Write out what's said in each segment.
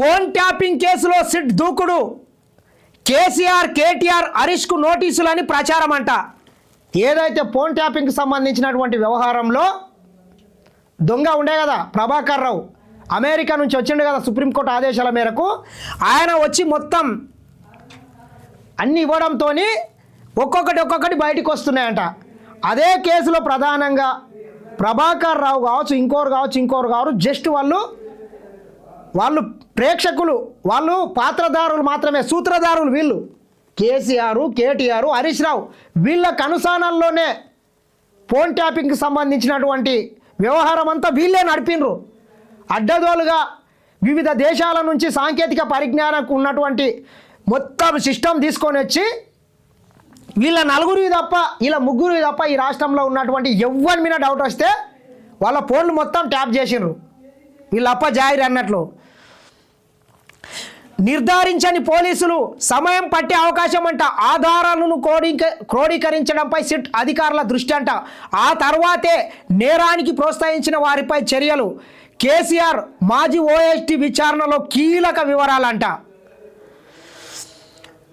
Phone tapping కేసులో SIT దూకుడు. కేసీఆర్ కేటీఆర్ హరీష్కు నోటీసులని ప్రచారం అంట ఏదైతే ఫోన్ ట్యాపింగ్కి సంబంధించినటువంటి వ్యవహారంలో దొంగ ఉండే కదా ప్రభాకర్ రావు అమెరికా నుంచి వచ్చిండు కదా సుప్రీంకోర్టు ఆదేశాల మేరకు ఆయన వచ్చి మొత్తం అన్ని ఇవ్వడంతో ఒక్కొక్కటి ఒక్కొక్కటి బయటకు వస్తున్నాయంట. అదే కేసులో ప్రధానంగా ప్రభాకర్ రావు కావచ్చు ఇంకోరు కావచ్చు ఇంకోరు కావచ్చు జస్ట్ వాళ్ళు వాళ్ళు ప్రేక్షకులు వాళ్ళు పాత్రదారులు మాత్రమే సూత్రధారులు వీళ్ళు. కేసీఆర్ కేటీఆర్ హరీష్ రావు వీళ్ళ కనుసానంలోనే ఫోన్ ట్యాపింగ్కి సంబంధించినటువంటి వ్యవహారం అంతా వీళ్ళే నడిపినరు. అడ్డదోలుగా వివిధ దేశాల నుంచి సాంకేతిక పరిజ్ఞానంకు ఉన్నటువంటి మొత్తం సిస్టమ్ తీసుకొని వచ్చి వీళ్ళ నలుగురి తప్ప వీళ్ళ ముగ్గురు తప్ప ఈ రాష్ట్రంలో ఉన్నటువంటి ఎవ్వరి మీద డౌట్ వస్తే వాళ్ళ ఫోన్లు మొత్తం ట్యాప్ చేసిండ్రు. వీళ్ళప్ప జాయిర్ అన్నట్లు. నిర్ధారించని పోలీసులు సమయం పట్టే అవకాశం అంట ఆధారాలను క్రోడీక క్రోడీకరించడంపై సిట్ అధికారుల దృష్టి అంట ఆ తర్వాతే నేరానికి ప్రోత్సహించిన వారిపై చర్యలు. కేసీఆర్ మాజీ ఓఎస్టీ విచారణలో కీలక వివరాలంట.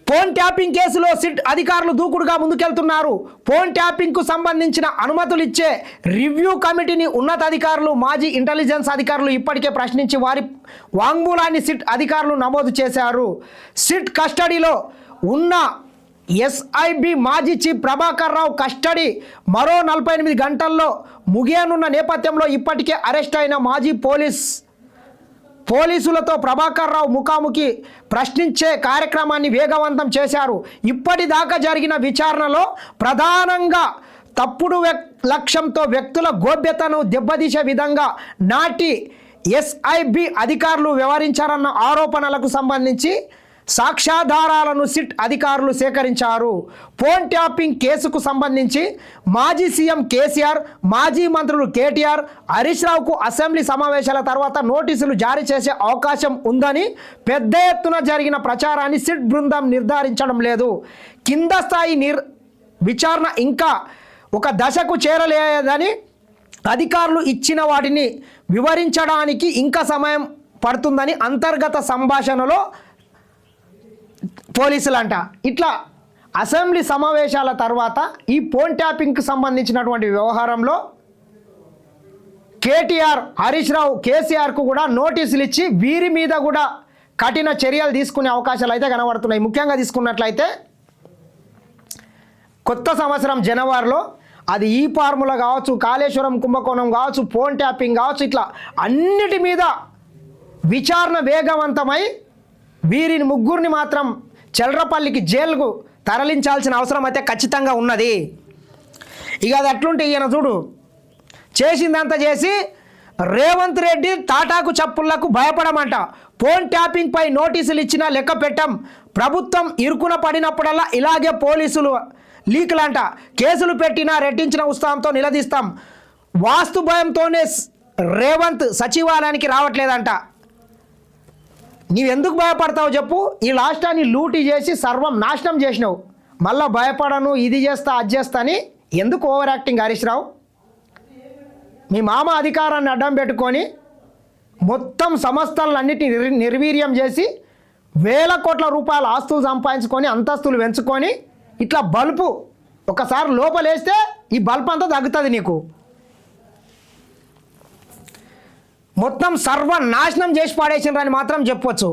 ఫోన్ ట్యాపింగ్ కేసులో సిట్ అధికారులు దూకుడుగా ముందుకెళ్తున్నారు. ఫోన్ ట్యాపింగ్కు సంబంధించిన అనుమతులు ఇచ్చే రివ్యూ కమిటీని ఉన్నతాధికారులు మాజీ ఇంటెలిజెన్స్ అధికారులు ఇప్పటికే ప్రశ్నించి వారి వాంగ్మూలాన్ని సిట్ అధికారులు నమోదు చేశారు. సిట్ కస్టడీలో ఉన్న ఎస్ఐబి మాజీ చీఫ్ ప్రభాకర్ రావు కస్టడీ మరో నలభై ఎనిమిది గంటల్లో ముగియనున్న నేపథ్యంలో ఇప్పటికే అరెస్ట్ అయిన మాజీ పోలీస్ పోలీసులతో ప్రభాకర్ రావు ముఖాముఖి ప్రశ్నించే కార్యక్రమాన్ని వేగవంతం చేశారు. ఇప్పటిదాకా జరిగిన విచారణలో ప్రధానంగా తప్పుడు వ్యక్ లక్ష్యంతో వ్యక్తుల గోప్యతను దెబ్బతీసే విధంగా నాటి ఎస్ఐబి అధికారులు వ్యవహరించారన్న ఆరోపణలకు సంబంధించి సాక్ష్యాధారాలను సిట్ అధికారులు సేకరించారు. ఫోన్ ట్యాపింగ్ కేసుకు సంబంధించి మాజీ సీఎం కేసీఆర్ మాజీ మంత్రులు కేటీఆర్ హరీష్ రావుకు అసెంబ్లీ సమావేశాల తర్వాత నోటీసులు జారీ చేసే అవకాశం ఉందని పెద్ద ఎత్తున జరిగిన ప్రచారాన్ని సిట్ బృందం నిర్ధారించడం లేదు. కింద స్థాయి నిర్ విచారణ ఇంకా ఒక దశకు చేరలేదని అధికారులు ఇచ్చిన వాటిని వివరించడానికి ఇంకా సమయం పడుతుందని అంతర్గత సంభాషణలో పోలీసులు అంట ఇట్లా అసెంబ్లీ సమావేశాల తర్వాత ఈ ఫోన్ ట్యాపింగ్కి సంబంధించినటువంటి వ్యవహారంలో కేటీఆర్ హరీష్ రావు కేసీఆర్కు కూడా నోటీసులు ఇచ్చి వీరి మీద కూడా కఠిన చర్యలు తీసుకునే అవకాశాలు అయితే కనబడుతున్నాయి. ముఖ్యంగా తీసుకున్నట్లయితే కొత్త సంవత్సరం జనవరిలో అది ఈ ఫార్ములా కావచ్చు కాళేశ్వరం కుంభకోణం కావచ్చు ఫోన్ ట్యాపింగ్ కావచ్చు ఇట్లా అన్నిటి మీద విచారణ వేగవంతమై వీరిని ముగ్గురిని మాత్రం చెల్రపల్లికి జైలుకు తరలించాల్సిన అవసరం అయితే ఖచ్చితంగా ఉన్నది. ఇక అది అట్లుంటే ఈయన చూడు చేసిందంతా చేసి రేవంత్ రెడ్డి తాటాకు చప్పుళ్ళకు భయపడమంట. ఫోన్ ట్యాపింగ్ పై నోటీసులు ఇచ్చినా లెక్క పెట్టం. ప్రభుత్వం ఇరుకున పడినప్పుడల్లా ఇలాగే పోలీసులు లీకులంట. కేసులు పెట్టినా రెట్టించిన ఉత్సాహంతో నిలదీస్తాం. వాస్తు భయంతోనే రేవంత్ సచివాలయానికి రావట్లేదంట. నీవెందుకు భయపడతావు చెప్పు? ఈ రాష్ట్రాన్ని లూటీ చేసి సర్వం నాశనం చేసినావు. మళ్ళా భయపడను ఇది చేస్తా అది చేస్తా అని ఎందుకు ఓవర్ యాక్టింగ్ హరీష్ రావు? మీ మామ అధికారాన్ని అడ్డం పెట్టుకొని మొత్తం సంస్థలన్నిటిని నిర్ నిర్వీర్యం చేసి వేల కోట్ల రూపాయల ఆస్తులు సంపాదించుకొని అంతస్తులు పెంచుకొని ఇట్లా బల్బు ఒకసారి లోపలేస్తే ఈ బల్బ్ అంతా తగ్గుతుంది నీకు. మొత్తం సర్వనాశనం చేసి పాడేసినరని మాత్రం చెప్పొచ్చు.